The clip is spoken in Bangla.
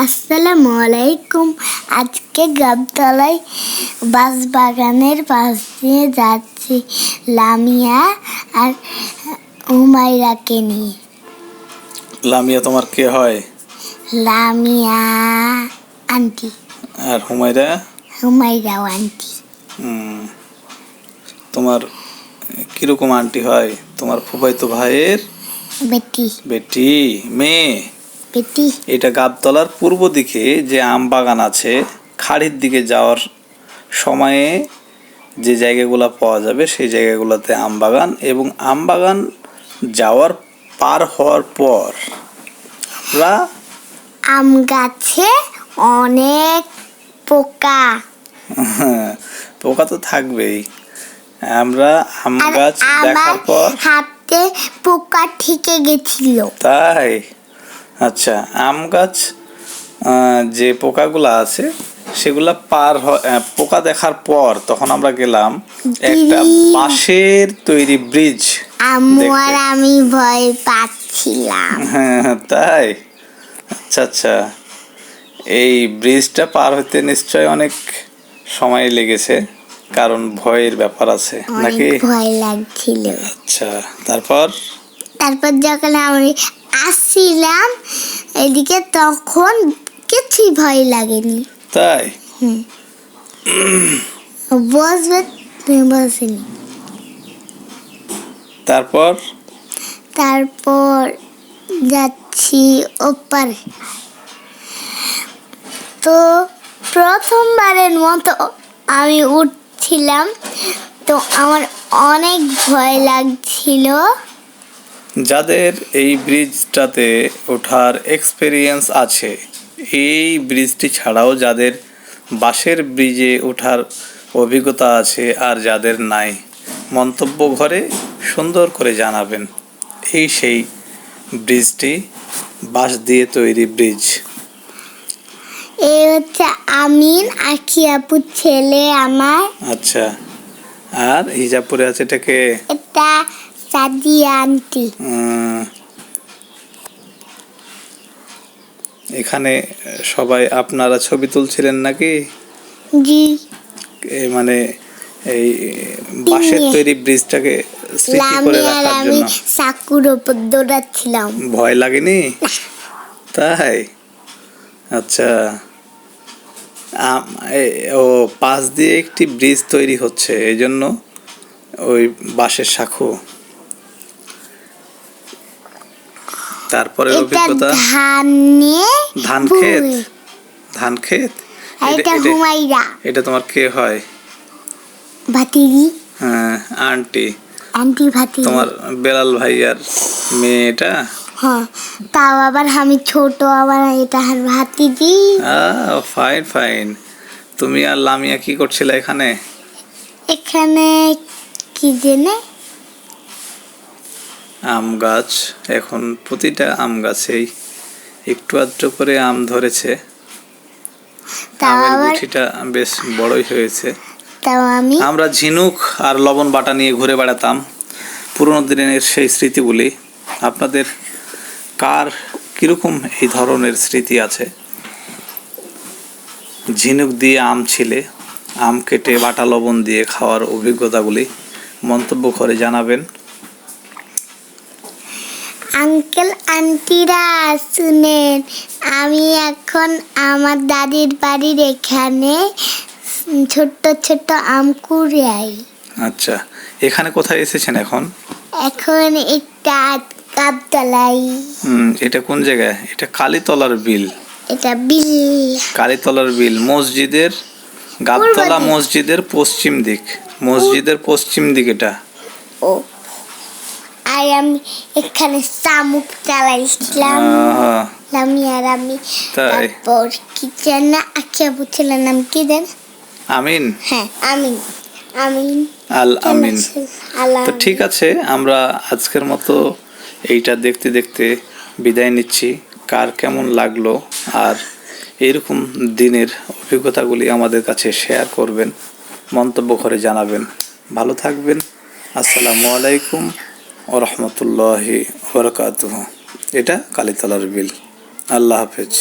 আসসালামু আলাইকুম। আজকে গাবতলায় বাস বাগানের পাশ দিয়ে যাচ্ছি লামিয়া আর উমাইরাকে নিয়ে। লামিয়া তোমার কে হয়? লামিয়া আন্টি। আর হুমায়রা? হুমাইরাও আন্টি। তোমার কীরকম আন্টি হয়? তোমার ফুফাইতো ভাইয়ের? বেটি। বেটি মেয়ে? এটা গাবতলার পূর্ব দিকে যে আম বাগান আছে খাড়ির দিকে যাওয়ার সময়ে যে জায়গাগুলো পাওয়া যাবে সেই জায়গাগুলোতে আম বাগান এবং আম বাগান যাওয়ার পার হওয়ার পর আমরা আম গাছে অনেক পোকা। পোকা তো থাকবেই। আমরা আম গাছ দেখার পর হাতে পোকা ঠিকে গেছিল। তাই? আচ্ছা আম গাছ যে পোকাগুলো আছে সেগুলা পার পোকা দেখার পর তখন আমরা গেলাম একটা। বাঁশের তৈরি ব্রিজ। আর আমি ভয় পাচ্ছিলাম। হ্যাঁ তাই? আচ্ছা আচ্ছা। এই ব্রিজটা পার হতে নিশ্চয় অনেক সময় লেগেছে কারণ ভয়ের ব্যাপার আছে নাকি? ভয় লাগছিল। আচ্ছা তারপর? তারপর যখন আমি আসছিলাম এদিকে তখন কিছুই ভয় লাগেনি। তাই? বসবে বসেনি। তারপর? তারপর যাচ্ছি ওপারে। তো প্রথমবারের মতো আমি উঠছিলাম তো আমার অনেক ভয় লাগছিল। যাদের এই ব্রিজটাতে ওঠার এক্সপেরিয়েন্স আছে এই ব্রিজটি ছাড়াও যাদের বাসের ব্রিজে ওঠার অভিজ্ঞতা আছে আর যাদের নাই মন্তব্য ঘরে সুন্দর করে জানাবেন এই সেই ব্রিজটি বাঁশ দিয়ে তৈরি ব্রিজ। হচ্ছে আমিন আখি আপুর ছেলে আমার। আচ্ছা আর হিজাবপুরে আছে এটাকে এটা সাদিয়া আন্টি উম, এখানে সবাই আপনারা ছবি তুলছিলেন নাকি? জি। মানে এই বাঁশের তৈরি ব্রিজটাকে স্মৃতি করে রাখার জন্য। সাকুর ওপর দৌড়াচ্ছিলাম। ভয় লাগেনি? তাই? আচ্ছা। ও পাশ দিয়ে একটি ব্রিজ তৈরি হচ্ছে এই জন্য ওই বাঁশের শাখো তারপরে অভিজ্ঞতা? ধান নিয়ে ধান ক্ষেত? ধান ক্ষেত? এটা- এটা এটা- হুমাইরা এটা তোমার কে হয়? ভাতিজি। হ্যাঁ আন্টি। আন্টি ভাতিজি। তোমার বেলাল ভাইয়ার মেয়েটা হ্যাঁ তাও আবার আমি ছোট আবার এটা আর ভাতিজি। ফাইন ফাইন তুমি আর লামিয়া কি করছিলে এখানে? এখানে কি জেনে? আম গাছ এখন প্রতিটা আম গাছেই একটু আধটু করে আম ধরেছে। আমের গুছিটা বেশ বড়ই হয়েছে। আমরা ঝিনুক আর লবণ বাটা নিয়ে ঘুরে বেড়াতাম। পুরোনো দিনের সেই স্মৃতিগুলি। আপনাদের কার কীরকম এই ধরনের স্মৃতি আছে? ঝিনুক দিয়ে আম ছিলে আম কেটে বাটা লবণ দিয়ে খাওয়ার অভিজ্ঞতাগুলি মন্তব্য করে জানাবেন। আঙ্কেল আন্টিরা শুনেন আমি এখন আমার দাদির বাড়ির এখানে ছোট্ট ছোট্ট আম কুড়াই। আচ্ছা এখানে কোথায় এসেছেন এখন? এখন একটা কাপতলাই। হুম, এটা কোন জায়গায়? এটা কালীতলার বিল। এটা বিল। কালীতলার বিল মসজিদের গাবতলা মসজিদের পশ্চিম দিক। মসজিদের পশ্চিম দিক এটা। ও আর আমি এখানে শামুক চালাইছিলাম আমি আর আমি? তারপর কি যেন আখিয়া বুঝছিলাম নাম কি দেন আমিন? হ্যাঁ আমিন। আমিন। আল আমিন। তো ঠিক আছে আমরা আজকের মতো এইটা দেখতে দেখতে বিদায় নিচ্ছি। কার কেমন লাগল আর এরকম দিনের অভিজ্ঞতাগুলি আমাদের কাছে শেয়ার করবেন মন্তব্য করে জানাবেন। ভালো থাকবেন। আসসালামু আলাইকুম। ও রহমতুল্লাহি বরকাত এটা কালীতলার বিল। আল্লাহ হাফেজ।